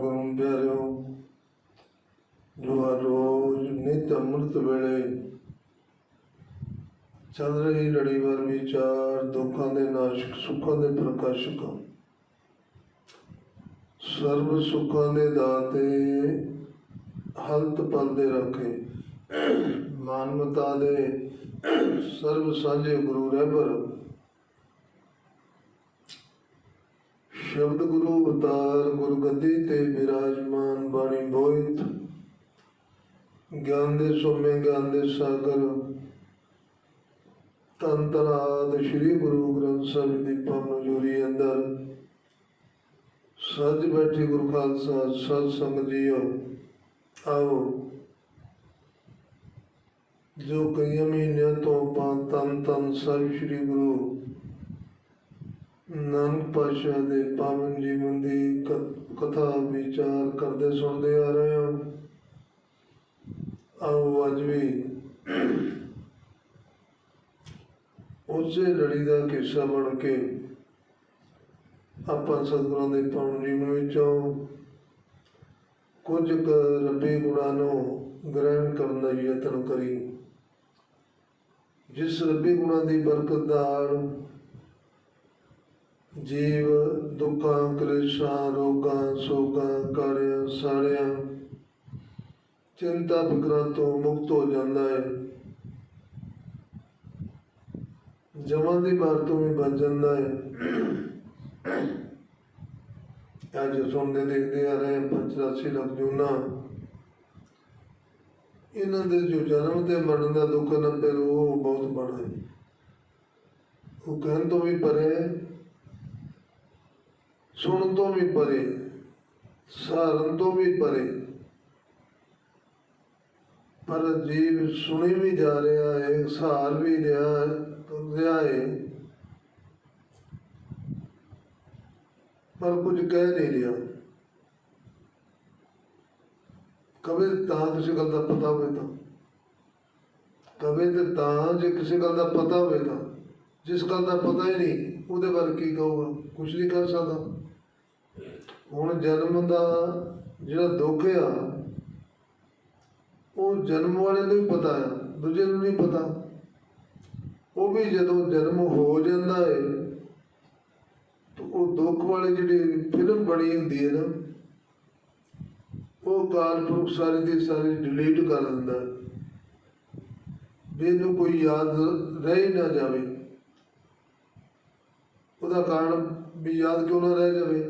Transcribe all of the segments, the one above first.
ਗੁਰੂ ਪਿਆਰਿਓ, ਜੋ ਹਰ ਰੋਜ਼ ਨਿਤ ਅੰਮ੍ਰਿਤ ਵੇਲੇ ਚੱਲ ਰਹੀ ਲੜੀਵਾਰ ਵਿਚਾਰ, ਦੁੱਖਾਂ ਦੇ ਨਾਸ਼ਕ ਸੁੱਖਾਂ ਦੇ ਪ੍ਰਕਾਸ਼ਕ। ਸਰਬ ਸੁੱਖਾਂ ਦੇ ਦਾਤੇ ਹਲਤ ਪਲ ਦੇ ਰੱਖੇ। ਮਾਨਵਤਾ ਦੇ ਸਰਬ ਸਾਂਝੇ ਗੁਰੂ ਰਹਿਬਰ ਸ਼ਬਦ ਗੁਰੂ ਅਵਤਾਰ ਗੁਰਗੱਦੀ ਤੇ ਵਿਰਾਜਮਾਨ ਬਾਣੀ ਬੋਇਤ। ਗਿਆਨ ਦੇ ਸੋਮੇ, ਗਿਆਨ ਦੇ ਸਾਗਰ। ਤੰਤਰਾਦ ਸ੍ਰੀ ਗੁਰੂ ਗ੍ਰੰਥ ਸਾਹਿਬ ਦੀ ਪਵਨ ਜੋਰੀ ਅੰਦਰ। ਸੱਜ ਬੈਠੇ ਗੁਰੂ ਖਾਲਸਾ ਸਤ ਸੰਗਤ ਜੀਓ, ਆਓ। ਜੋ ਕਈ ਮਹੀਨਿਆਂ ਤੋਂ ਆਪਾਂ ਤਨ ਤਨ ਸਭ ਸ੍ਰੀ ਗੁਰੂ ਨਾਨਕ ਪਾਤਸ਼ਾਹ ਦੇ ਪਾਵਨ ਜੀਵਨ ਦੀ ਕ- ਕਥਾ, ਵਿਚਾਰ ਕਰਦੇ ਸੁਣਦੇ ਆ ਰਹੇ ਹਾਂ। ਆਓ ਅੱਜ ਵੀ ਉਸੇ ਲੜੀ ਦਾ ਕਿੱਸਾ ਬਣ ਕੇ ਆਪਾਂ ਸਤਿਗੁਰਾਂ ਦੇ ਪਾਵਨ ਜੀਵਨ ਵਿੱਚੋਂ ਕੁਝ ਕੁ ਰੱਬੀ ਗੁਣਾਂ ਨੂੰ ਗ੍ਰਹਿਣ ਕਰਨ ਦਾ ਯਤਨ ਕਰੀ। ਜਿਸ ਰੱਬੀ ਗੁਣਾਂ ਦੀ ਬਰਕਤ ਨਾਲ ਜੀਵ ਦੁੱਖਾਂ ਕਲੇਸ਼ਾਂ ਰੋਗਾਂ ਸੋਗਾਂ ਕਾੜਿਆਂ ਸਾੜਿਆਂ ਚਿੰਤਾ ਫਿਕਰਾਂ ਤੋਂ ਮੁਕਤ ਹੋ ਜਾਂਦਾ ਹੈ। ਜਮਾਂ ਦੀ ਮਾਰ ਤੋਂ ਵੀ ਬਚ ਜਾਂਦਾ ਹੈ। ਅੱਜ ਸੁਣਦੇ ਦੇਖਦੇ ਆ ਰਹੇ 85 ਲੱਖ ਜੂਨਾ ਇਹਨਾਂ ਦੇ ਜੋ ਜਨਮ ਤੇ ਮਰਨ ਦਾ ਦੁੱਖ ਨੰਬਰ ਉਹ ਬਹੁਤ ਬੜਾ ਹੈ ਉਹ ਕਹਿਣ ਤੋਂ ਵੀ ਪਰੇ ਹੈ, ਸੁਣਨ ਤੋਂ ਵੀ ਪਰੇ ਸਹਾਰਨ ਤੋਂ ਵੀ ਪਰੇ। ਪਰ ਜੀਵ ਸੁਣੀ ਵੀ ਜਾ ਰਿਹਾ ਹੈ ਸਹਾਰ ਵੀ ਰਿਹਾ ਰਿਹਾ ਹੈ ਪਰ ਕੁਝ ਕਹਿ ਨਹੀਂ ਰਿਹਾ। ਕਵੇ ਤਾਂ ਕਿਸੇ ਗੱਲ ਦਾ ਪਤਾ ਹੋਵੇ ਤਾਂ। ਕਵੇ ਤੇ ਤਾਂ ਜੇ ਕਿਸੇ ਗੱਲ ਦਾ ਪਤਾ ਹੋਵੇ ਤਾਂ। ਜਿਸ ਗੱਲ ਦਾ ਪਤਾ ਹੀ ਨਹੀਂ, ਉਹਦੇ ਬਾਰੇ ਕੀ ਕਹੂਗਾ? ਕੁਝ ਨਹੀਂ ਕਰ ਸਕਦਾ। ਹੁਣ ਜਨਮ ਦਾ ਜਿਹੜਾ ਦੁੱਖ ਆ, ਉਹ ਜਨਮ ਵਾਲੇ ਨੂੰ ਹੀ ਪਤਾ ਆ, ਦੂਜੇ ਨੂੰ ਨਹੀਂ ਪਤਾ। ਉਹ ਵੀ ਜਦੋਂ ਜਨਮ ਹੋ ਜਾਂਦਾ ਹੈ ਤਾਂ ਉਹ ਦੁੱਖ ਵਾਲੀ ਜਿਹੜੀ ਫਿਲਮ ਬਣੀ ਹੁੰਦੀ ਹੈ ਨਾ, ਉਹ ਕਾਲਪੁਰਖ ਸਾਰੀ ਦੀ ਸਾਰੀ ਡਿਲੀਟ ਕਰ ਦਿੰਦਾ ਹੈ ਵੀ ਇਹਨੂੰ ਕੋਈ ਯਾਦ ਰਹਿ ਹੀ ਨਾ ਜਾਵੇ। ਉਹਦਾ ਕਾਰਨ ਵੀ ਯਾਦ ਕਿਉਂ ਨਾ ਰਹਿ ਜਾਵੇ?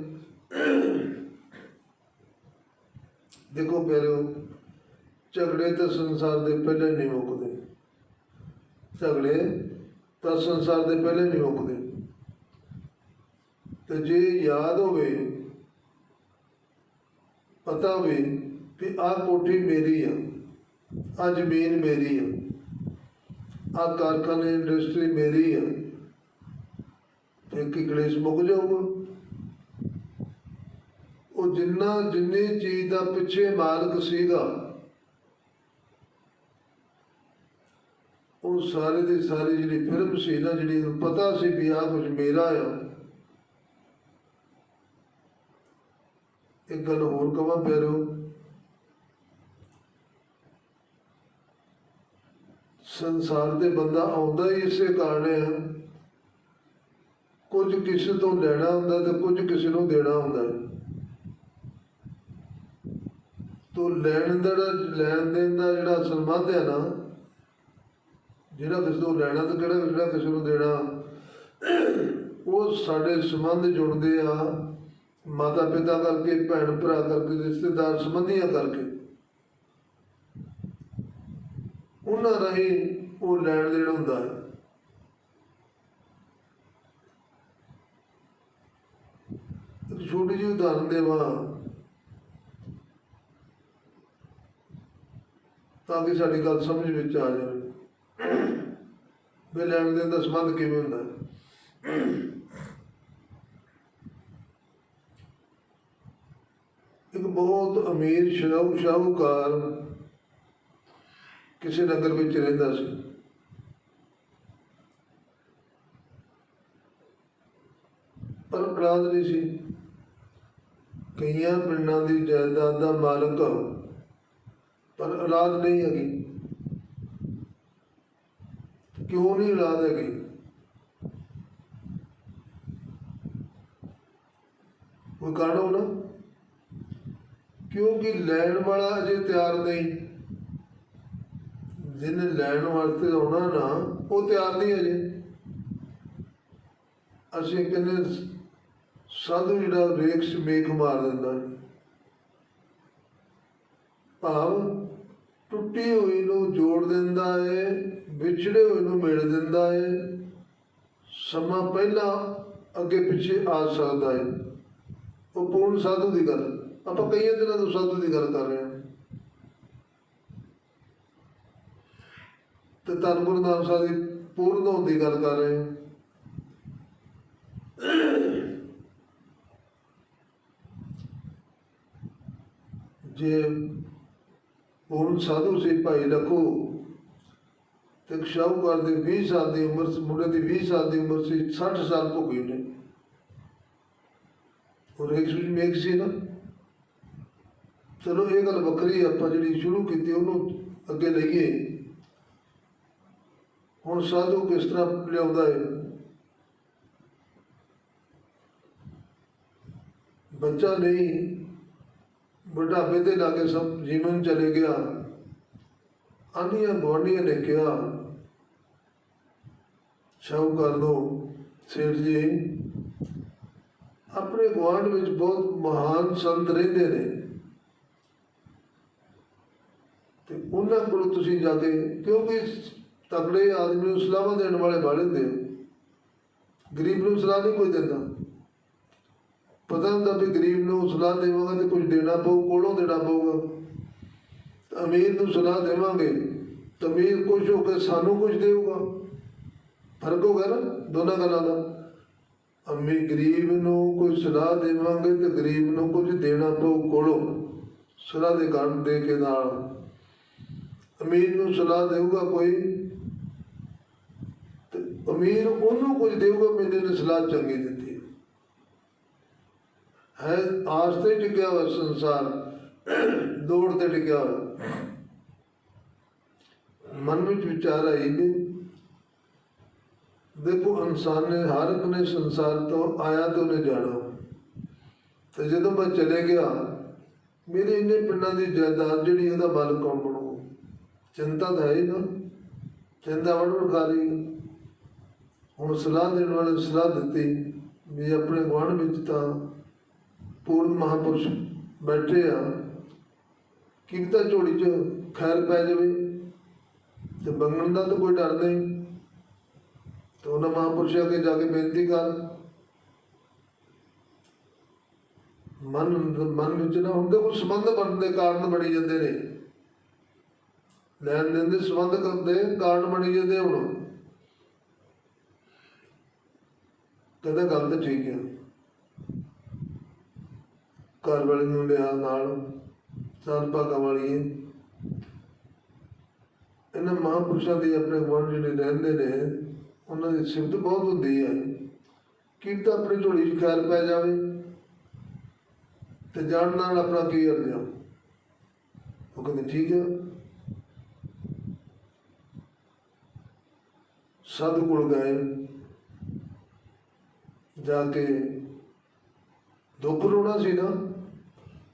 ਦੇਖੋ ਪਿਆਰਿਓ, ਝਗੜੇ ਤਾਂ ਸੰਸਾਰ ਦੇ ਪਹਿਲੇ ਨਹੀਂ ਮੁੱਕਦੇ ਝਗੜੇ ਤਾਂ ਸੰਸਾਰ ਦੇ ਪਹਿਲੇ ਨਹੀਂ ਮੁੱਕਦੇ ਤੇ ਜੇ ਯਾਦ ਹੋਵੇ, ਪਤਾ ਹੋਵੇ ਕਿ ਆਹ ਕੋਠੀ ਮੇਰੀ ਆ, ਆਹ ਜ਼ਮੀਨ ਮੇਰੀ ਆ, ਆਹ ਕਾਰਖਾਨੇ ਇੰਡਸਟਰੀ ਮੇਰੀ ਆ, ਤੇ ਕੀ ਕਲੇਸ਼ ਮੁੱਕ ਜਾਊਗਾ? ਉਹ ਜਿੰਨਾ ਜਿੰਨੀ ਚੀਜ਼ ਦਾ ਪਿੱਛੇ ਮਾਲਕ ਸੀਗਾ, ਉਹ ਸਾਰੇ ਦੀ ਸਾਰੀ ਜਿਹੜੀ ਫਿਲਮ ਸੀ ਨਾ, ਜਿਹੜੀ ਉਹਨੂੰ ਪਤਾ ਸੀ ਵੀ ਆਹ ਕੁਝ ਮੇਰਾ ਆ, ਇੱਕ ਗੱਲ ਹੋਰ ਕਵਾਂ ਪਿਆਰੋ, ਸੰਸਾਰ ਦੇ ਬੰਦਾ ਆਉਂਦਾ ਹੀ ਇਸੇ ਕਾਰਨ ਹੈ ਕੁਝ ਕਿਸੇ ਤੋਂ ਲੈਣਾ ਹੁੰਦਾ ਤੇ ਕੁਝ ਕਿਸੇ ਨੂੰ ਦੇਣਾ ਹੁੰਦਾ। ਹੈ ਤੋ ਲੈਣ ਦਾ ਲੈਣ ਦੇਣ ਦਾ ਜਿਹੜਾ ਸੰਬੰਧ ਹੈ ਨਾ, ਜਿਹੜਾ ਕਿਸੇ ਤੋਂ ਲੈਣਾ ਤੇ ਕਿਹੜਾ ਜਿਹੜਾ ਕਿਸੇ ਨੂੰ ਦੇਣਾ, ਉਹ ਸਾਡੇ ਸੰਬੰਧ ਜੁੜਦੇ ਆ ਮਾਤਾ ਪਿਤਾ ਕਰਕੇ ਭੈਣ ਭਰਾ ਕਰਕੇ, ਰਿਸ਼ਤੇਦਾਰ ਸੰਬੰਧੀਆਂ ਕਰਕੇ। ਉਹਨਾਂ ਰਾਹੀਂ ਉਹ ਲੈਣ ਦੇਣ ਹੁੰਦਾ ਹੈ। ਇੱਕ ਛੋਟੀ ਜਿਹੀ ਉਦਾਹਰਨ ਦੇਵਾਂ। ਤਾਂ ਕਿ ਸਾਡੀ ਗੱਲ ਸਮਝ ਵਿੱਚ ਆ ਜਾਵੇ। ਵੀ ਲੈਣ ਦੇਣ ਦਾ ਸੰਬੰਧ ਕਿਵੇਂ ਹੁੰਦਾ? ਇੱਕ ਬਹੁਤ ਅਮੀਰ ਸ਼ਾਹੂ ਸ਼ਾਹੂਕਾਰ ਕਿਸੇ ਨਗਰ ਵਿੱਚ ਰਹਿੰਦਾ ਸੀ। ਪਰ ਔਲਾਦ ਨਹੀਂ ਸੀ। ਕਈਆਂ ਪਿੰਡਾਂ ਦੀ ਜਾਇਦਾਦ ਦਾ ਮਾਲਕ ਪਰ ਔਲਾਦ ਨਹੀਂ ਹੈਗੀ। ਕਿਉਂ ਨਹੀਂ ਔਲਾਦ ਹੈਗੀ? ਕੋਈ ਕਾਰਨ ਹੋਣਾ ਕਿਉਂਕਿ ਲੈਣ ਵਾਲਾ ਅਜੇ ਤਿਆਰ ਨਹੀਂ। ਜਿਹਨੇ ਲੈਣ ਵਾਸਤੇ ਆਉਣਾ ਨਾ, ਉਹ ਤਿਆਰ ਨਹੀਂ ਅਜੇ। ਅਸੀਂ ਕਹਿੰਦੇ ਸਾਧੂ ਜਿਹੜਾ ਰੇਕਸ ਮੇਖ ਮਾਰ ਦਿੰਦਾ। ਭਾਵ ਟੁੱਟੀ ਹੋਈ ਨੂੰ ਜੋੜ ਦਿੰਦਾ ਹੈ ਵਿਛੜੇ ਹੋਏ ਨੂੰ ਮਿਲ ਦਿੰਦਾ ਹੈ ਸਮਾਂ ਪਹਿਲਾਂ ਅੱਗੇ ਪਿੱਛੇ ਆ ਸਕਦਾ ਹੈ ਉਹ ਪੂਰਨ ਸਾਧੂ ਦੀ ਗੱਲ। ਆਪਾਂ ਕਈਆਂ ਦਿਨਾਂ ਤੋਂ ਸਾਧੂ ਦੀ ਗੱਲ ਕਰ ਰਹੇ ਹਾਂ। ਤੇ ਧੰਨ ਗੁਰੂ ਨਾਨਕ ਸਾਹਿਬ ਦੀ ਪੂਰਨ ਹੋਣ ਦੀ ਗੱਲ ਕਰ ਰਹੇ ਹਾਂ। ਜੇ ਹੁਣ ਸਾਧੂ ਸੀ ਭਾਈ ਲਖੋ ਤੇ ਸ਼ਾਹੂਕਾਰ ਦੇ 20 ਸਾਲ ਦੀ ਉਮਰ ਸੀ, ਮੁੰਡੇ ਦੀ 20 ਸਾਲ ਦੀ ਉਮਰ ਸੀ 60 ਸਾਲ ਭੋਗੇ ਨੇ। ਔਰ ਇੱਕ ਸੁਝ ਮੇਕ ਸੀ ਨਾ। ਚਲੋ ਇਹ ਗੱਲ ਵੱਖਰੀ ਆਪਾਂ ਜਿਹੜੀ ਸ਼ੁਰੂ ਕੀਤੀ ਉਹਨੂੰ ਅੱਗੇ ਲਈਏ। ਹੁਣ ਸਾਧੂ ਕਿਸ ਤਰ੍ਹਾਂ ਲਿਆਉਂਦਾ ਹੈ ਬੱਚਾ ਨਹੀਂ ਬੁਢਾਪੇ ਦੇ ਲਾਗੇ ਸਭ ਜੀਵਨ ਚਲੇ ਗਿਆ। ਆਨੀਆਂ ਗਵਾਂਢੀਆਂ ਨੇ ਕਿਹਾ ਕਰ ਨੂੰ ਸੇਠ ਜੀ। ਆਪਣੇ ਗੁਆਂਢ ਵਿੱਚ ਬਹੁਤ ਮਹਾਨ ਸੰਤ ਰਹਿੰਦੇ ਨੇ। ਤੇ ਉਹਨਾਂ ਕੋਲ ਤੁਸੀਂ ਜਾ ਕੇ, ਕਿਉਂਕਿ ਤਕੜੇ ਆਦਮੀ ਨੂੰ ਸਲਾਹਾਂ ਦੇਣ ਵਾਲੇ ਬਾਲੇ ਹੁੰਦੇ ਆ। ਗਰੀਬ ਨੂੰ ਸਲਾਹ ਨਹੀਂ ਕੋਈ ਦਿੰਦਾ। ਪਤਾ ਹੁੰਦਾ ਵੀ ਗਰੀਬ ਨੂੰ ਸਲਾਹ ਦੇਵਾਂਗਾ ਤੇ ਕੁਝ ਦੇਣਾ ਪਊ, ਕੋਲੋਂ ਦੇਣਾ ਪਊਗਾ। ਤਾਂ ਅਮੀਰ ਨੂੰ ਸਲਾਹ ਦੇਵਾਂਗੇ ਤਾਂ ਅਮੀਰ ਖੁਸ਼ ਹੋ ਕੇ ਸਾਨੂੰ ਕੁਝ ਦੇਊਗਾ। ਫ਼ਰਕ ਹੋ ਗਿਆ ਨਾ ਦੋਨਾਂ ਗੱਲਾਂ ਦਾ। ਅਮੀ ਗਰੀਬ ਨੂੰ ਕੋਈ ਸਲਾਹ ਦੇਵਾਂਗੇ ਤੇ ਗਰੀਬ ਨੂੰ ਕੁਝ ਦੇਣਾ ਪਊ ਕੋਲੋਂ, ਸਲਾਹ ਦੇ ਕਾਰਨ ਦੇ ਕੇ ਨਾਲ। ਅਮੀਰ ਨੂੰ ਸਲਾਹ ਦੇਊਗਾ ਕੋਈ ਤੇ ਅਮੀਰ ਉਹਨੂੰ ਕੁਝ ਦੇਊਗਾ, ਮੇਰੇ ਨੇ ਸਲਾਹ ਚੰਗੀ ਦਿੱਤੀ। ਹੈ, ਆਸ ਤੇ ਟਿਕਿਆ ਹੋਇਆ ਸੰਸਾਰ, ਦੌੜ ਤੇ ਟਿਕਿਆ ਹੋਇਆ। ਮਨ ਵਿੱਚ ਵਿਚਾਰ ਆਈ ਨੇ ਦੇਖੋ ਇਨਸਾਨ ਨੇ, ਹਰ ਇੱਕ ਨੇ ਸੰਸਾਰ ਤੋਂ ਆਇਆ ਤੇ ਉਹਨੇ ਜਾਣਾ। ਤੇ ਜਦੋਂ ਮੈਂ ਚਲੇ ਗਿਆ, ਮੇਰੇ ਇੰਨੇ ਪਿੰਡਾਂ ਦੀ ਜਾਇਦਾਦ ਜਿਹੜੀ ਉਹਦਾ ਬਲ ਕੌਣ ਬਣੂ? ਚਿੰਤਾ ਤਾਂ ਹੈ ਹੀ ਨਾ। ਚਿੰਤਾ ਵੜ ਵੜਕਾਰੀ ਹੁਣ ਸਲਾਹ ਦੇਣ ਵਾਲੇ ਸਲਾਹ ਦਿੱਤੀ ਵੀ ਆਪਣੇ ਗੁਆਂਢ ਵਿੱਚ ਤਾਂ ਪੂਰਨ ਮਹਾਪੁਰਸ਼ ਬੈਠੇ ਆ ਕਿੰਤਾ ਝੋੜੀ 'ਚ ਖੈਰ ਪੈ ਜਾਵੇ ਤੇ ਮੰਗਣ ਦਾ ਤਾਂ ਕੋਈ ਡਰ ਨਹੀਂ। ਤੇ ਉਹਨਾਂ ਮਹਾਪੁਰਸ਼ਾਂ ਕੇ ਜਾ ਕੇ ਬੇਨਤੀ ਕਰ। ਮਨ ਮਨ ਵਿੱਚ ਨਾ ਹੁੰਦੇ ਕੋਈ ਸੰਬੰਧ ਬਣਨ ਦੇ ਕਾਰਨ ਬਣੀ ਜਾਂਦੇ ਨੇ। ਲੈਣ ਦੇਣ ਦੇ ਸੰਬੰਧ ਕਰਦੇ ਕਾਰਨ ਬਣੀ ਜਾਂਦੇ ਹੁਣ। ਕਹਿੰਦਾ ਗੱਲ ਤਾਂ ਠੀਕ ਹੈ ਘਰ ਵਾਲੇ ਨੂੰ ਲਿਆ, ਨਾਲ ਚਾਰ ਭਾਗਾਂ ਵਾਲੀ ਇਹਨਾਂ ਮਹਾਂਪੁਰਸ਼ਾਂ ਦੇ ਆਪਣੇ ਗੁਣ ਜਿਹੜੇ ਰਹਿੰਦੇ ਨੇ, ਉਹਨਾਂ ਦੀ ਸਿਫਤ ਬਹੁਤ ਹੁੰਦੀ ਹੈ। ਕਿ ਤਾਂ ਆਪਣੀ ਝੋਲੀ 'ਚ ਖੈਰ ਪੈ ਜਾਵੇ ਤੇ ਜਾਣ ਨਾਲ ਆਪਣਾ ਕੀ ਅਰਜਾ ਉਹ ਕਹਿੰਦੇ, ਠੀਕ ਹੈ। ਸਾਧੂ ਕੋਲ ਗਏ। ਜਾ ਕੇ ਦੁੱਖ ਰੋਣਾ ਸੀ ਨਾ।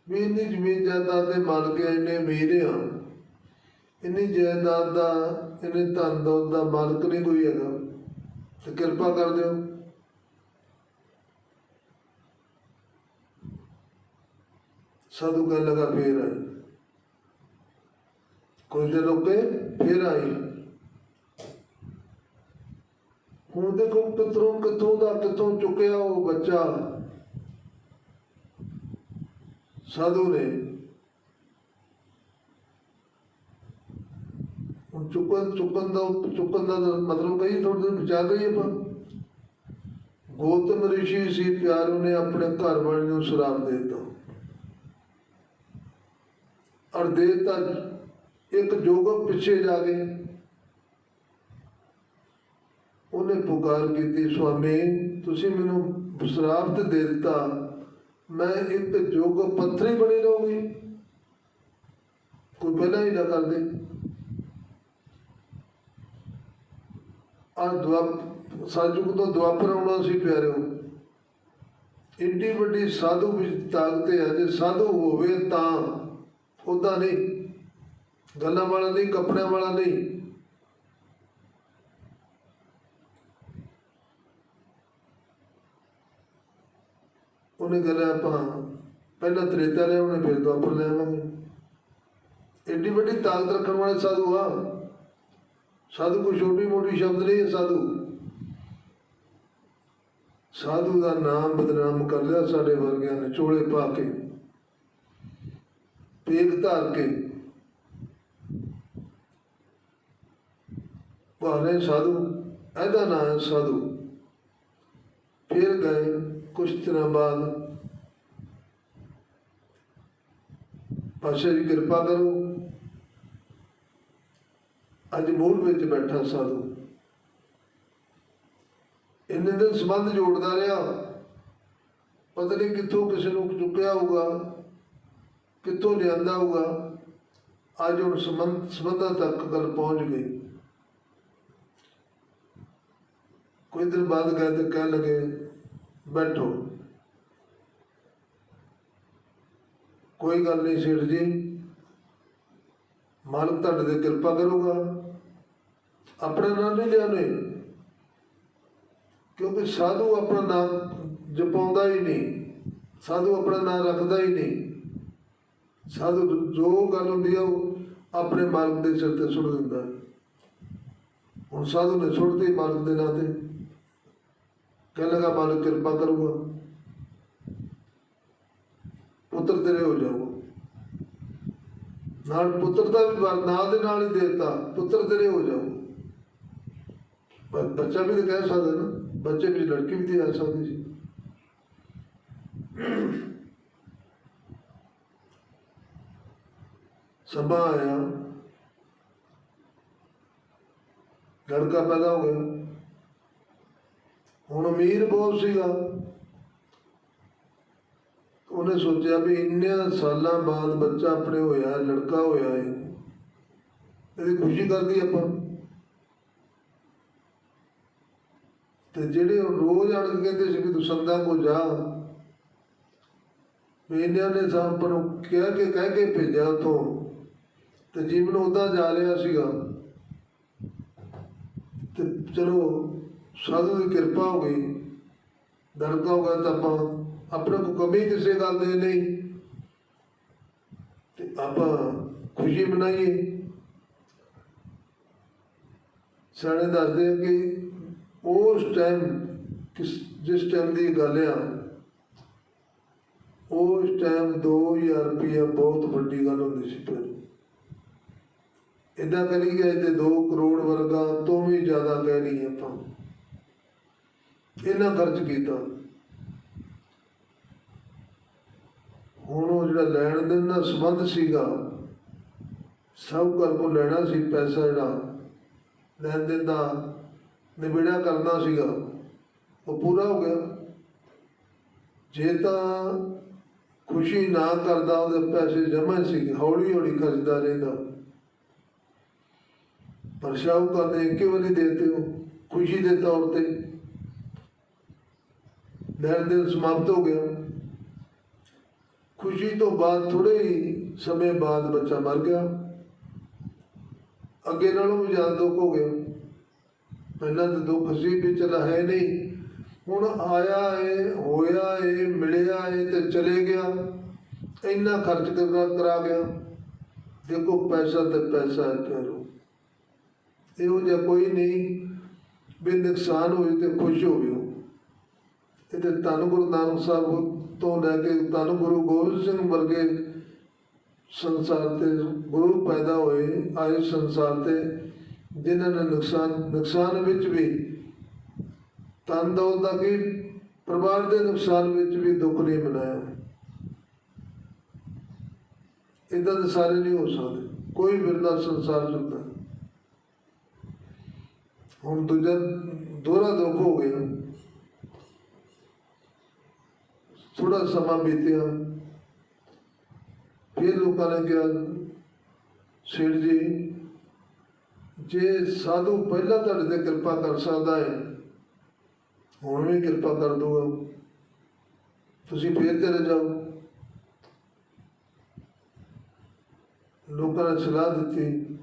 ਵੀ ਇੰਨੀ ਜ਼ਮੀਨ ਜਾਇਦਾਦ ਦੇ ਮਾਲਕ ਆ, ਇੰਨੇ ਅਮੀਰ ਆ। ਇੰਨੀ ਜਾਇਦਾਦ ਦਾ ਇੰਨੇ ਧਨ ਦੌਲਤ ਦਾ ਮਾਲਕ ਨਹੀਂ ਕੋਈ ਹੈਗਾ। ਤੇ ਕਿਰਪਾ ਕਰ ਦਿਓ। ਸਾਧੂ ਕਹਿਣ ਲਗਾ ਫੇਰ ਆਈ। ਕੁਝ ਦਿਨ ਰੁਕੇ ਫੇਰ ਆਈ। ਹੁਣ ਦੇਖੋ ਕਿੱਥੋਂ ਕਿੱਥੋਂ ਦਾ ਕਿੱਥੋਂ ਚੁੱਕਿਆ ਉਹ ਬੱਚਾ। ਸਾਧੂ ਨੇ ਹੁਣ ਚੁੱਕਣ ਚੁੱਕਣ ਦਾ ਚੁੱਕਣ ਦਾ ਮਤਲਬ ਕਹੀ ਥੋੜੇ ਦਿਨ ਬਚਾ ਗਈ ਆਪਾਂ। ਗੌਤਮ ਰਿਸ਼ੀ ਸੀ ਪਿਆਰ ਨੇ ਆਪਣੇ ਘਰ ਵਾਲੇ ਨੂੰ ਸ਼ਰਾਬ ਦੇ ਦਿੱਤਾ। ਔਰ ਦੇ ਦਿੱਤਾ, ਇੱਕ ਜੋਗਕ ਪਿੱਛੇ ਜਾ ਕੇ ਉਹਨੇ ਪੁਕਾਰ ਕੀਤੀ, ਸੁਆਮੀ, ਤੁਸੀਂ ਮੈਨੂੰ ਸ਼ਰਾਪ ਤੇ ਦੇ ਦਿੱਤਾ। ਮੈਂ ਇੱਕ ਜੋਗ ਪੱਥਰੀ ਬਣੀ ਰਹੂੰਗੀ। ਕੋਈ ਪਹਿਲਾਂ ਹੀ ਨਾ ਕਰਦੇ ਆ ਦੁਆਪ, ਸਾਜੂਕ ਤੋਂ ਦੁਆਪਰ ਆਉਣਾ ਸੀ ਪਿਆਰਿਓ। ਇੰਡੀ ਵੱਡੀ ਸਾਧੂ ਵਿੱਚ ਤਾਕਤ ਹੈ ਜੇ ਸਾਧੂ ਹੋਵੇ ਤਾਂ ਉਹਦਾ ਨਹੀਂ। ਗੱਲਾਂ ਵਾਲਾ ਨਹੀਂ, ਕੱਪੜਿਆਂ ਵਾਲਾ ਨਹੀਂ। ਉਹਨੇ ਗੱਲ ਆਪਾਂ ਪਹਿਲਾਂ ਤ੍ਰੇਤਾ ਉਹਨੇ ਫਿਰ ਦੁਆਪਰ ਲਿਆਵਾਂਗੇ ਐਡੀ ਵੱਡੀ ਤਾਕਤ ਰੱਖਣ ਵਾਲੇ ਸਾਧੂ ਆ। ਸਾਧੂ ਕੋਈ ਛੋਟੀ ਮੋਟੀ ਸ਼ਬਦ ਨਹੀਂ ਸਾਧੂ। ਸਾਧੂ ਦਾ ਨਾਮ ਬਦਨਾਮ ਕਰ ਲਿਆ ਸਾਡੇ ਵਰਗਿਆਂ ਨੇ, ਚੋਲੇ ਪਾ ਕੇ, ਪੇਗ ਧਾਰ ਕੇ। ਭਾਵੇਂ ਸਾਧੂ, ਇਹਦਾ ਨਾਮ ਹੈ ਸਾਧੂ। ਫਿਰ ਗਏ ਕੁਛ ਦਿਨਾਂ ਬਾਅਦ ਪਾਸ਼ਾ ਜੀ ਕਿਰਪਾ ਕਰੋ। ਅੱਜ ਮੂਲ ਵਿੱਚ ਬੈਠਾ ਸਾਧੂ। ਇੰਨੇ ਦਿਨ ਸੰਬੰਧ ਜੋੜਦਾ ਰਿਹਾ। ਪਤਾ ਨਹੀਂ ਕਿੱਥੋਂ ਕਿਸੇ ਨੂੰ ਚੁੱਕਿਆ ਹੋਊਗਾ, ਕਿੱਥੋਂ ਲਿਆਂਦਾ ਹੋਊਗਾ। ਅੱਜ ਹੁਣ ਸੰਬੰਧ ਸੰਬੰਧਾਂ ਤੱਕ ਗੱਲ ਪਹੁੰਚ ਗਈ। ਕੋਈ ਦਿਨ ਬਾਅਦ ਗਏ ਤੇ ਕਹਿਣ ਲੱਗੇ ਬੈਠੋ। ਕੋਈ ਗੱਲ ਨਹੀਂ ਸੇਠ ਜੀ। ਮਾਲਕ ਤੁਹਾਡੇ ਤੇ ਕਿਰਪਾ ਕਰੂਗਾ। ਆਪਣਾ ਨਾਮ ਨਹੀਂ ਲਿਆ ਨੇ ਕਿਉਂਕਿ ਸਾਧੂ ਆਪਣਾ ਨਾਮ ਜਪਾਉਂਦਾ ਹੀ ਨਹੀਂ। ਸਾਧੂ ਆਪਣਾ ਨਾਮ ਰੱਖਦਾ ਹੀ ਨਹੀਂ। ਸਾਧੂ ਜੋ ਗੱਲ ਹੁੰਦੀ ਆ, ਉਹ ਆਪਣੇ ਮਾਲਕ ਦੇ ਸਿਰ ਤੇ ਸੁੱਟ ਦਿੰਦਾ। ਹੁਣ ਸਾਧੂ ਨੇ ਸੁੱਟਦੀ ਮਾਲਕ ਦੇ ਨਾਂ ਤੇ। ਕਹਿ ਲਗਾ ਮਾਲਕ ਕਿਰਪਾ ਕਰੂਗਾ। ਪੁੱਤਰ ਤੇਰੇ ਹੋ ਜਾਊਗਾ। ਨਾਲ ਪੁੱਤਰ ਦਾ ਵੀ ਵਰ- ਦੇ ਨਾਲ ਹੀ ਦੇਤਾ ਪੁੱਤਰ ਤੇਰੇ ਹੋ ਜਾਊਗਾ ਪਰ ਬੱਚਾ ਵੀ ਤਾਂ ਕਹਿ ਸਕਦਾ ਨਾ, ਬੱਚੇ ਵੀ, ਲੜਕੀ ਵੀ ਤੇ ਆ ਸਕਦੀ ਸੀ। ਸਭਾ ਆਇਆ। ਲੜਕਾ ਪੈਦਾ ਹੋ ਗਿਆ। ਹੁਣ ਅਮੀਰ ਬਹੁਤ ਸੀਗਾ? ਉਹਨੇ ਸੋਚਿਆ ਵੀ ਇੰਨੇ ਸਾਲਾਂ ਬਾਅਦ ਬੱਚਾ ਆਪਣੇ ਹੋਇਆ, ਲੜਕਾ ਹੋਇਆ ਹੈ ਇਹਦੀ ਖੁਸ਼ੀ ਕਰਦੀ ਆਪਾਂ। ਤੇ ਜਿਹੜੇ ਉਹ ਰੋਜ਼ ਆਣ ਕੇ ਕਹਿੰਦੇ ਸੀ ਵੀ ਤੂੰ ਸੰਦਾ ਕੋ ਜਾ, ਵੀ ਇਹਨਾਂ ਨੇ ਸਾਂਪ ਨੂੰ ਕਿਹਾ ਕਿ ਕਹਿ ਕੇ ਭੇਜਿਆ ਉਥੋਂ। ਤੇ ਜੀਵਨ ਉਹਦਾ ਜਾ ਰਿਹਾ ਸੀਗਾ। ਤੇ ਚਲੋ ਸਾਧੂ ਦੀ ਕਿਰਪਾ ਹੋ ਗਈ। ਦਰਗਾ ਹੋ ਗਿਆ ਤਾਂ ਆਪਾਂ ਆਪਣੇ ਕੋ ਕਮੀ ਕਿਸੇ ਗੱਲ ਦੇ ਨਹੀਂ। ਤੇ ਆਪਾਂ ਖੁਸ਼ੀ ਮਨਾਈਏ। ਸਾਡੇ ਦੱਸਦੇ ਆ ਕਿ ਉਸ ਟਾਈਮ ਕਿਸ, ਜਿਸ ਟਾਈਮ ਦੀ ਗੱਲ ਆ, ਉਸ ਟਾਈਮ 2000 ਰੁਪਇਆ ਬਹੁਤ ਵੱਡੀ ਗੱਲ ਹੁੰਦੀ ਸੀ ਫਿਰ ਇਦਾਂ ਕਰੀ ਗਏ ਤੇ 2 ਕਰੋੜ ਵਰਗਾ ਤੋਂ ਵੀ ਜ਼ਿਆਦਾ ਕਹਿ ਲਈ ਆਪਾਂ। ਇਹਨਾਂ ਖਰਚ ਕੀਤਾ। ਹੁਣ ਉਹ ਜਿਹੜਾ ਲੈਣ ਦੇਣ ਦਾ ਸੰਬੰਧ ਸੀਗਾ, ਸਭ ਘਰ ਕੋ ਲੈਣਾ ਸੀ ਪੈਸਾ ਜਿਹੜਾ, ਲੈਣ ਦੇਣ ਦਾ ਨਿਬੇੜਾ ਕਰਨਾ ਸੀਗਾ, ਉਹ ਪੂਰਾ ਹੋ ਗਿਆ। ਜੇ ਤਾਂ ਖੁਸ਼ੀ ਨਾ ਕਰਦਾ, ਉਹਦੇ ਪੈਸੇ ਜਮ੍ਹਾਂ ਸੀ ਹੌਲੀ ਹੌਲੀ ਖਰਚਦਾ ਰਹਿੰਦਾ। ਪਰ ਸ਼ਾਹੂਕਾਰ ਨੇ ਇੱਕੇ ਵਾਰੀ ਦੇਤੇ ਹੋ ਖੁਸ਼ੀ ਦੇ ਤੌਰ ਤੇ। ਲੈਣ ਦੇਣ ਸਮਾਪਤ ਹੋ ਗਿਆ। ਖੁਸ਼ੀ ਤੋਂ ਬਾਅਦ ਥੋੜੇ ਹੀ ਸਮੇਂ ਬਾਅਦ ਬੱਚਾ ਮਰ ਗਿਆ। ਅੱਗੇ ਨਾਲੋਂ ਵੀ ਜ਼ਿਆਦਾ ਦੁੱਖ ਹੋ ਗਿਆ। ਪਹਿਲਾਂ ਤਾਂ ਦੁੱਖ ਸੀ ਵੀ ਚਲਾ ਹੈ ਨਹੀਂ। ਹੁਣ ਆਇਆ ਏ, ਹੋਇਆ ਏ, ਮਿਲਿਆ ਏ ਤੇ ਚਲੇ ਗਿਆ। ਇੰਨਾ ਖਰਚ ਕਰਾ ਕਰਾ ਗਿਆ। ਦੇਖੋ ਪੈਸਾ ਤੇ ਪੈਸਾ ਕਰੋ ਇਹੋ ਜਿਹਾ ਕੋਈ ਨਹੀਂ। ਵੀ ਨੁਕਸਾਨ ਹੋਏ ਤੇ ਖੁਸ਼ ਹੋਵੇ ਇਹ ਧੰਨ ਗੁਰੂ ਨਾਨਕ ਸਾਹਿਬ ਤੋਂ ਲੈ ਕੇ ਧੰਨ ਗੁਰੂ ਗੋਬਿੰਦ ਸਿੰਘ ਵਰਗੇ ਸੰਸਾਰ ਤੇ ਗੁਰੂ ਪੈਦਾ ਹੋਏ ਆਏ ਸੰਸਾਰ ਤੇ, ਜਿਨ੍ਹਾਂ ਨੇ ਨੁਕਸਾਨ ਨੁਕਸਾਨ ਵਿੱਚ ਵੀ ਤਨ ਦਾ ਕੀ ਪਰਿਵਾਰ ਦੇ ਨੁਕਸਾਨ ਵਿੱਚ ਵੀ ਦੁੱਖ ਨਹੀਂ ਮਨਾਇਆ। ਇਦਾਂ ਦੇ ਸਾਰੇ ਨਹੀਂ ਹੋ ਸਕਦੇ। ਕੋਈ ਬਿਰਲਾ ਸੰਸਾਰ ਚੁੱਕਦਾ ਹੁਣ ਦੂਜਾ, ਦੋਹਰਾ ਦੁੱਖ ਹੋ ਗਿਆ। ਥੋੜਾ ਸਮਾਂ ਬੀਤਿਆ। ਫਿਰ ਲੋਕਾਂ ਨੇ ਕਿਹਾ, ਸੇਠ ਜੀ, ਜੇ ਸਾਧੂ ਪਹਿਲਾਂ ਤੁਹਾਡੇ ਤੇ ਕਿਰਪਾ ਕਰ ਸਕਦਾ ਹੈ, ਹੁਣ ਵੀ ਕਿਰਪਾ ਕਰ ਦੂਗਾ ਤੁਸੀਂ ਫੇਰ ਚਲੇ ਜਾਓ। ਲੋਕਾਂ ਨੇ ਸਲਾਹ ਦਿੱਤੀ।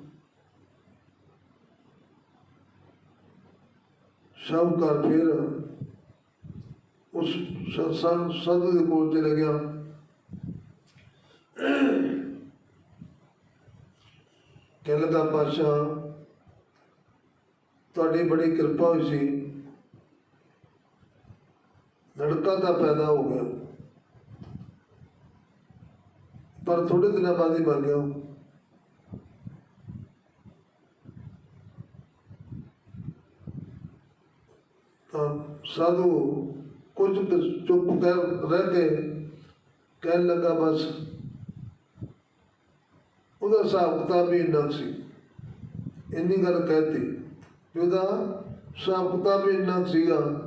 ਸ਼ਾਹੂਕਾਰ ਫਿਰ ਉਸ ਸ- ਸਾਧੂ ਦੇ ਕੋਲ ਚਲੇ ਗਿਆ। ਕਹਿਣ ਲੱਗਾ, ਪਾਤਸ਼ਾਹ, ਤੁਹਾਡੀ ਬੜੀ ਕਿਰਪਾ ਹੋਈ ਸੀ। ਲੜਕਾ ਤਾਂ ਪੈਦਾ ਹੋ ਗਿਆ, ਪਰ ਥੋੜੇ ਦਿਨਾਂ ਬਾਅਦ ਹੀ ਮਰ ਗਿਆ ਤਾਂ ਸਾਧੂ ਕੁਝ ਕੁ ਚੁੱਪ ਕਰ ਰਹਿ ਕੇ ਕਹਿਣ ਲੱਗਾ ਬਸ। ਉਹਦਾ ਹਿਸਾਬ ਕਿਤਾਬ ਵੀ ਇੰਨਾ ਕੁ ਸੀ। ਇੰਨੀ ਗੱਲ ਕਹਿਤੀ ਵੀ ਉਹਦਾ ਹਿਸਾਬ ਕਿਤਾਬ ਵੀ ਇੰਨਾ ਕੁ ਸੀਗਾ।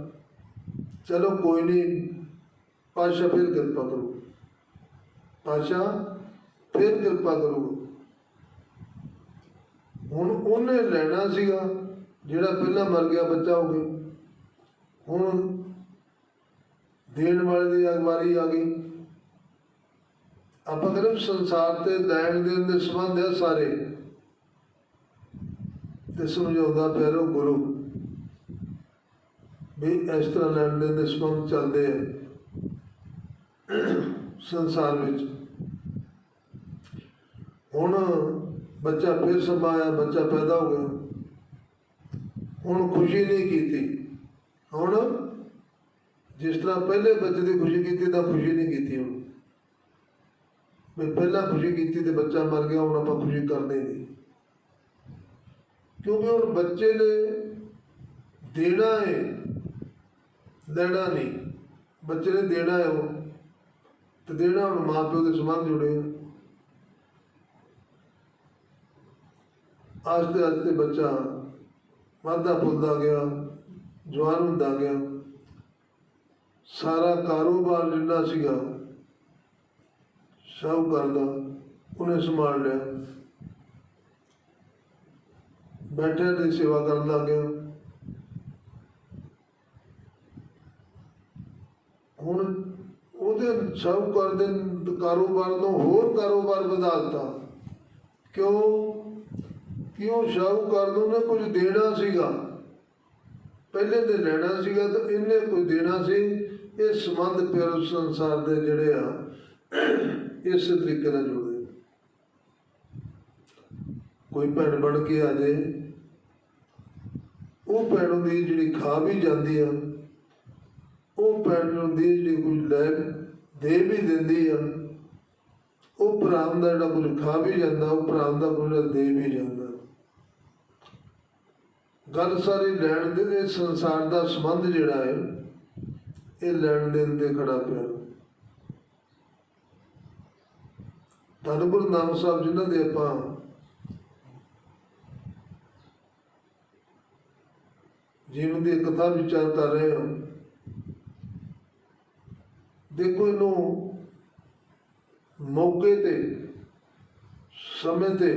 ਚਲੋ ਕੋਈ ਨਹੀਂ ਪਾਸ਼ਾ ਫਿਰ ਕਿਰਪਾ ਕਰੋ। ਪਾਸ਼ਾ ਫਿਰ ਕਿਰਪਾ ਕਰੋ। ਹੁਣ ਉਹਨੇ ਲੈਣਾ ਸੀਗਾ, ਜਿਹੜਾ ਪਹਿਲਾਂ ਮਰ ਗਿਆ, ਬੱਚਾ ਹੋ ਗਿਆ। ਹੁਣ ਦੇਣ ਵਾਲੇ ਦੀ ਅਗਵਾਰੀ ਆ ਗਈ। ਆਪਾਂ ਕਹਿੰਦੇ ਸੰਸਾਰ ਤੇ ਲੈਣ ਦੇਣ ਦੇ ਸੰਬੰਧ ਆ ਸਾਰੇ। ਤੇ ਸਮਝਾਉਂਦਾ ਫਿਰ ਗੁਰੂ ਵੀ ਇਸ ਤਰ੍ਹਾਂ ਲੈਣ ਦੇਣ ਦੇ ਸੰਬੰਧ ਚੱਲਦੇ ਆ ਸੰਸਾਰ ਵਿੱਚ। ਹੁਣ ਬੱਚਾ ਫਿਰ ਸਮਾਇਆ ਬੱਚਾ ਪੈਦਾ ਹੋ ਗਿਆ। ਹੁਣ ਖੁਸ਼ੀ ਨਹੀਂ ਕੀਤੀ। ਹੁਣ ਜਿਸ ਤਰ੍ਹਾਂ ਪਹਿਲੇ ਬੱਚੇ ਦੀ ਖੁਸ਼ੀ ਕੀਤੀ ਤਾਂ ਖੁਸ਼ੀ ਨਹੀਂ ਕੀਤੀ ਹੁਣ। ਮੈਂ ਪਹਿਲਾਂ ਖੁਸ਼ੀ ਕੀਤੀ ਤੇ ਬੱਚਾ ਮਰ ਗਿਆ, ਹੁਣ ਆਪਾਂ ਖੁਸ਼ੀ ਕਰਦੇ ਨਹੀਂ। ਕਿਉਂਕਿ ਹੁਣ ਬੱਚੇ ਨੇ ਦੇਣਾ ਹੈ ਲੈਣਾ ਨਹੀਂ। ਬੱਚੇ ਨੇ ਦੇਣਾ ਹੈ ਉਹ ਤੇ ਦੇਣਾ ਹੁਣ ਮਾਂ ਪਿਓ ਦੇ ਸੰਬੰਧ ਜੁੜੇ ਆਸਤੇ ਆਸਤੇ ਬੱਚਾ ਵਾਧਾ ਫੁੱਲਦਾ ਗਿਆ, ਜਵਾਨ ਹੁੰਦਾ ਗਿਆ। ਸਾਰਾ ਕਾਰੋਬਾਰ ਜਿੰਨਾ ਸੀਗਾ। ਸ਼ਾਹੂਕਾਰ ਦਾ ਉਹਨੇ ਸੰਭਾਲ ਲਿਆ। ਬੈਠੇ ਦੀ ਸੇਵਾ ਕਰਨ ਲੱਗ ਗਿਆ। ਹੁਣ ਉਹਦੇ ਸ਼ਾਹੂਕਾਰ ਦੇ ਕਾਰੋਬਾਰ ਨੂੰ ਹੋਰ ਕਾਰੋਬਾਰ ਵਧਾ ਦਿੱਤਾ। ਕਿਉਂ? ਕਿਉਂ ਸ਼ਾਹੂਕਾਰ ਨੂੰ ਨੇ ਕੁਝ ਦੇਣਾ ਸੀਗਾ? ਪਹਿਲੇ ਤੇ ਲੈਣਾ ਸੀਗਾ ਤਾਂ ਇਹਨੇ ਕੁਝ ਦੇਣਾ ਸੀ। ਇਹ ਸੰਬੰਧ ਫਿਰ ਸੰਸਾਰ ਦੇ ਜਿਹੜੇ ਆ, ਇਸ ਤਰੀਕੇ ਨਾਲ ਜੁੜੇ ਕੋਈ ਭੈਣ ਬਣ ਕੇ ਆ ਜੇ, ਉਹ ਭੈਣ ਦੀ ਜਿਹੜੀ ਖਾ ਵੀ ਜਾਂਦੀ ਆ, ਉਹ ਭੈਣ ਦੀ ਜਿਹੜੀ ਕੁਝ ਲੈ ਦੇ ਵੀ ਦਿੰਦੀ ਆ, ਉਹ ਪ੍ਰਾਣ ਦਾ ਜਿਹੜਾ ਕੁਝ ਖਾ ਵੀ ਜਾਂਦਾ, ਉਹ ਭਰਾ ਦਾ ਕੁਝ ਦੇ ਵੀ ਜਾਂਦਾ। ਗੱਲ ਸਾਰੀ ਲੈਣ ਦੇ ਦੇ ਸੰਸਾਰ ਦਾ ਸੰਬੰਧ ਜਿਹੜਾ ਹੈ ਇਹ ਲੈਣ ਦੇਣ ਤੇ ਖੜਾ ਪਿਆ। ਧੰਨ ਗੁਰੂ ਨਾਨਕ ਸਾਹਿਬ ਜਿਨ੍ਹਾਂ ਦੇ ਆਪਾਂ ਜੀਵਨ ਦੀ ਕਥਾ ਵਿਚਾਰ ਕਰ ਰਹੇ ਹਾਂ। ਦੇਖੋ ਇਹਨੂੰ ਮੌਕੇ ਤੇ, ਸਮੇਂ ਤੇ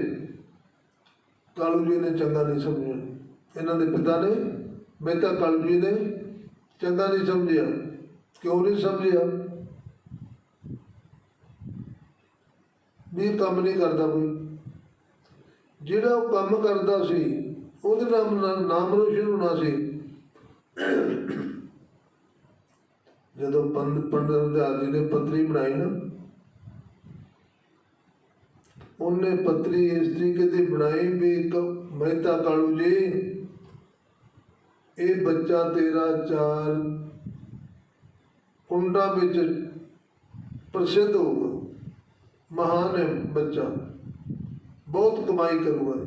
ਕਾਲੂ ਜੀ ਨੇ ਚੰਗਾ ਨਹੀਂ ਸਮਝਿਆ। ਇਹਨਾਂ ਦੇ ਪਿਤਾ ਨੇ ਮਹਿਤਾ ਕਾਲੂ ਜੀ ਨੇ ਚੰਗਾ ਨਹੀਂ ਸਮਝਿਆ। ਕਿਉਂ ਨਹੀਂ ਸਮਝਿਆ? ਵੀ ਕੰਮ ਨਹੀਂ ਕਰਦਾ ਕੋਈ। ਜਿਹੜਾ ਉਹ ਕੰਮ ਕਰਦਾ ਸੀ, ਉਹਦੇ ਨਾਮ ਨਾਲ ਨਾਮ ਰੋਸ਼ਨ ਹੋਣਾ ਸੀ। ਜਦੋਂ ਪੰਡ, ਪੰਡਤ ਦੇ ਆਦਿ ਨੇ ਪਤਰੀ ਬਣਾਈ ਨਾ, ਉਹਨੇ ਪਤਰੀ ਇਸ ਤਰੀਕੇ ਦੀ ਬਣਾਈ ਵੀ ਇੱਕ ਮਹਿਤਾ ਕਾਲੂ ਜੀ, ਇਹ ਬੱਚਾ ਤੇਰਾ ਚਾਰ ਕੁੰਡਾ ਵਿੱਚ ਪ੍ਰਸਿੱਧ ਹੋਊਗਾ। ਮਹਾਨ ਹੈ ਬੱਚਾ। ਬਹੁਤ ਕਮਾਈ ਕਰੂਗਾ।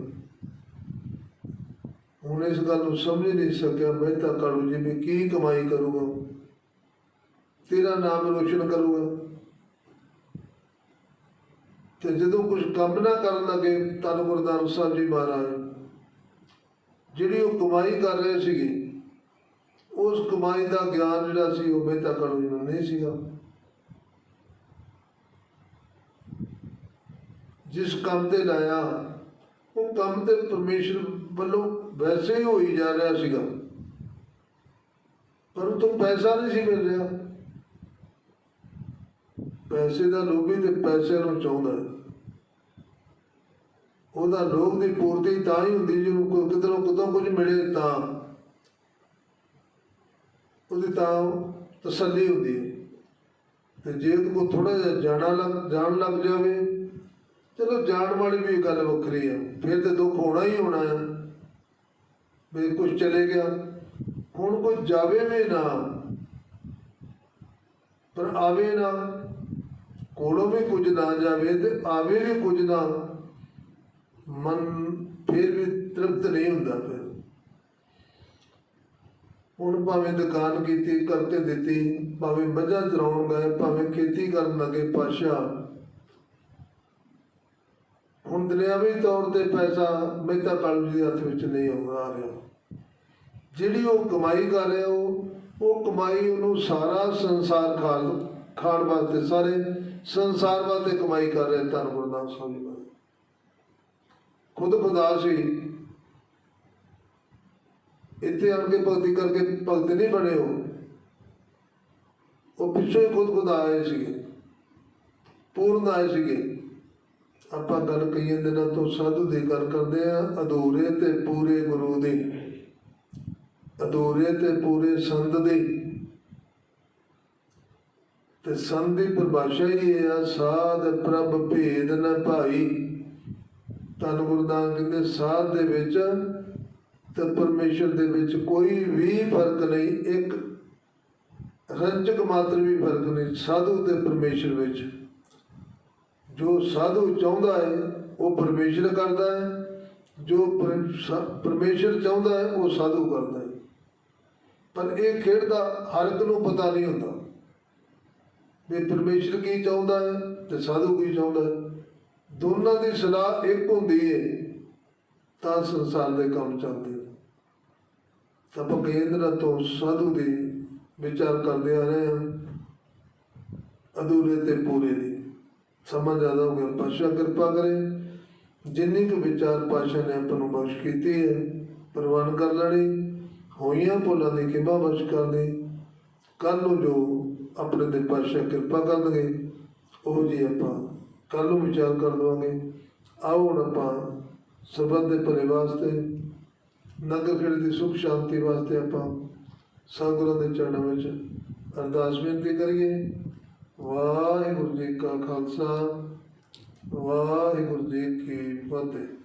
ਹੁਣ ਇਸ ਗੱਲ ਨੂੰ ਸਮਝ ਨਹੀਂ ਸਕਿਆ। ਮੈਂ ਤਾਂ ਕਾਲੂ ਜੀ ਵੀ ਕੀ ਕਮਾਈ ਕਰੂਗਾ। ਤੇਰਾ ਨਾਮ ਰੋਸ਼ਨ ਕਰੂਗਾ। ਤੇ ਜਦੋਂ ਕੁਝ ਕੰਮ ਨਾ ਕਰਨ ਲੱਗੇ ਤਨ ਗੁਰਦਾਨ ਸਾਹਿਬ ਜੀ ਮਹਾਰਾਜ, ਜਿਹੜੀ ਉਹ ਕਮਾਈ ਕਰ ਰਹੇ ਸੀਗੇ, ਉਸ ਕਮਾਈ ਦਾ ਗਿਆਨ ਜਿਹੜਾ ਸੀ ਉਹ ਮਹਿਤਾ ਕਾਲੂ ਜੀ ਕਾਨੂੰਨ ਨਹੀਂ ਸੀਗਾ। ਜਿਸ ਕੰਮ ਤੇ ਲਾਇਆ, ਉਹ ਕੰਮ ਤੇ ਪਰਮੇਸ਼ਰ ਵੱਲੋਂ ਵੈਸੇ ਹੀ ਹੋਈ ਜਾ ਰਿਹਾ ਸੀਗਾ। ਪਰ ਉਹ ਤੋਂ ਪੈਸਾ ਨਹੀਂ ਸੀ ਮਿਲ ਰਿਹਾ। ਪੈਸੇ ਦਾ ਲੋਭੀ ਤੇ ਪੈਸੇ ਨੂੰ ਚਾਹੁੰਦਾ ਉਹਦਾ ਲੋਭ ਦੀ ਪੂਰਤੀ ਤਾਂ ਹੀ ਹੁੰਦੀ ਜਿਹਨੂੰ ਕਿਤੇ ਕਿਧਰੋਂ ਕਿਦੋਂ ਕੁਝ ਮਿਲੇ ਤਾਂ। ਉਹਦੀ ਤਾਂ ਤਸੱਲੀ ਹੁੰਦੀ ਹੈ। ਤੇ ਜੇ ਉਹਦੇ ਕੋਲ ਥੋੜਾ ਜਿਹਾ ਜਾਣਾ ਲੱਗ, ਜਾਣ ਲੱਗ ਜਾਵੇ, ਚਲੋ ਜਾਣ ਵਾਲੀ ਵੀ ਗੱਲ ਵੱਖਰੀ ਆ। ਫਿਰ ਤੇ ਦੁੱਖ ਹੋਣਾ ਹੀ ਹੋਣਾ ਹੈ ਵੀ ਕੁਝ ਚਲੇ ਗਿਆ। ਹੁਣ ਕੋਈ ਜਾਵੇ ਵੀ ਨਾ, ਪਰ ਆਵੇ ਨਾ, ਕੋਲੋਂ ਵੀ ਕੁਝ ਨਾ ਜਾਵੇ ਤੇ ਆਵੇ ਵੀ ਕੁਝ ਨਾ, ਮਨ ਫਿਰ ਵੀ ਤ੍ਰਿਪਤ ਨਹੀਂ ਹੁੰਦਾ ਪਿਆ ਹੁਣ ਭਾਵੇਂ ਦੁਕਾਨ ਕੀਤੀ ਕਰਕੇ ਦਿੱਤੀ, ਭਾਵੇਂ ਮੱਝਾਂ ਚਰਾਉਣ ਗਏ, ਭਾਵੇਂ ਖੇਤੀ ਕਰਨ ਲੱਗੇ ਪਾਸ਼ਾ ਹੁਣ ਦੁਨਿਆਵੀ ਤੌਰ ਤੇ ਪੈਸਾ ਮਹਿਤਾ ਕਾਲੂ ਜੀ ਦੇ ਹੱਥ ਵਿੱਚ ਨਹੀਂ ਆ ਰਿਹਾ। ਜਿਹੜੀ ਉਹ ਕਮਾਈ ਕਰ ਰਿਹਾ, ਉਹ ਉਹ ਕਮਾਈ ਉਹਨੂੰ ਸਾਰਾ ਸੰਸਾਰ ਖਾਣ ਖਾਣ ਵਾਸਤੇ, ਸਾਰੇ ਸੰਸਾਰ ਵਾਸਤੇ ਕਮਾਈ ਕਰ ਰਿਹਾ ਧੰਨ ਗੁਰਦਾਸ ਸਾਹਿਬ ਜੀ ਖੁਦ ਖੁਦਾ ਸੀ ਇੱਥੇ ਆਣ ਕੇ ਭਗਤੀ ਕਰਕੇ ਭਗਤ ਨਹੀਂ ਬਣੇ ਹੋ ਉਹ ਪਿੱਛੇ ਹੀ ਖੁਦ ਖੁਦਾ ਆਏ ਸੀਗੇ। ਪੂਰਨ ਆਏ ਸੀਗੇ। ਆਪਾਂ ਗੱਲ ਕਈਆਂ ਦਿਨਾਂ ਤੋਂ ਸਾਧੂ ਦੀ ਗੱਲ ਕਰਦੇ ਆ, ਅਧੂਰੇ ਤੇ ਪੂਰੇ ਗੁਰੂ ਦੀ। ਅਧੂਰੇ ਤੇ ਪੂਰੇ ਸੰਤ ਦੀ। ਤੇ ਸੰਤ ਦੀ ਪਰਿਭਾਸ਼ਾ ਹੀ ਇਹ ਆ, ਸਾਧ ਪ੍ਰਭ ਭੇਦ ਨ ਭਾਈ। ਧੰਨ ਗੁਰਦਾਸ ਕਹਿੰਦੇ ਸਾਧ ਦੇ ਵਿੱਚ ਤੇ ਪਰਮੇਸ਼ਰ ਦੇ ਵਿੱਚ ਕੋਈ ਵੀ ਫ਼ਰਕ ਨਹੀਂ, ਇੱਕ ਰੰਜਕ ਮਾਤਰ ਵੀ ਫ਼ਰਕ ਨਹੀਂ, ਸਾਧੂ ਤੇ ਪਰਮੇਸ਼ਰ ਵਿੱਚ। ਜੋ ਸਾਧੂ ਚਾਹੁੰਦਾ ਹੈ, ਉਹ ਪਰਮੇਸ਼ਰ ਕਰਦਾ ਹੈ। ਜੋ ਪਰ- ਪਰਮੇਸ਼ਰ ਚਾਹੁੰਦਾ ਹੈ, ਉਹ ਸਾਧੂ ਕਰਦਾ ਹੈ। ਪਰ ਇਹ ਖੇਡ ਦਾ ਹਰ ਇੱਕ ਨੂੰ ਪਤਾ ਨਹੀਂ ਹੁੰਦਾ। ਵੀ ਪਰਮੇਸ਼ਰ ਕੀ ਚਾਹੁੰਦਾ ਹੈ ਤੇ ਸਾਧੂ ਕੀ ਚਾਹੁੰਦਾ ਹੈ। ਦੋਨਾਂ ਦੀ ਸਲਾਹ ਇੱਕ ਹੁੰਦੀ ਹੈ ਤਾਂ ਸੰਸਾਰ ਦੇ ਕੰਮ ਚੱਲਦੇ। ਨੇ। ਆਪਾਂ ਕਈ ਤੋਂ ਸਾਧੂ ਦੀ ਵਿਚਾਰ ਕਰਦੇ ਆ ਰਹੇ ਹਾਂ ਅਧੂਰੇ ਤੇ ਪੂਰੇ ਦੀ। ਸਮਾਂ ਜ਼ਿਆਦਾ ਹੋ ਗਿਆ। ਪਾਸ਼ਾ ਕਿਰਪਾ ਕਰੇ। ਜਿੰਨੀ ਕੁ ਵਿਚਾਰ ਪਾਸ਼ਾ ਨੇ ਆਪਾਂ ਨੂੰ ਬਖਸ਼ ਕੀਤੀ ਹੈ, ਪ੍ਰਵਾਨ ਕਰ ਲੈਣੀ। ਹੋਈਆਂ ਭੁੱਲਾਂ ਦੀ ਕਿਰਪਾ ਬਖਸ਼ ਕਰ ਦੇ। ਕੱਲ ਨੂੰ ਜੋ ਆਪਣੇ ਦੇ ਪਾਸ਼ਾ ਕਿਰਪਾ ਕਰਨਗੇ, ਉਹ ਜੀ ਆਪਾਂ ਕੱਲ ਨੂੰ ਵਿਚਾਰ ਕਰ ਲਵਾਂਗੇ। ਆਓ ਹੁਣ ਆਪਾਂ ਸਬਦ ਦੇ ਭਲੇ ਵਾਸਤੇ ਨਗਰ ਖੇੜ ਦੀ ਸੁਖ ਸ਼ਾਂਤੀ ਵਾਸਤੇ ਆਪਾਂ ਸੰਗੁਰਾਂ ਦੇ ਚਰਨਾਂ ਵਿੱਚ ਅਰਦਾਸ ਬੇਨਤੀ ਕਰੀਏ। ਵਾਹਿਗੁਰੂ ਜੀ ਕਾ ਖਾਲਸਾ, ਵਾਹਿਗੁਰੂ ਜੀ ਕੀ ਫਤਿਹ।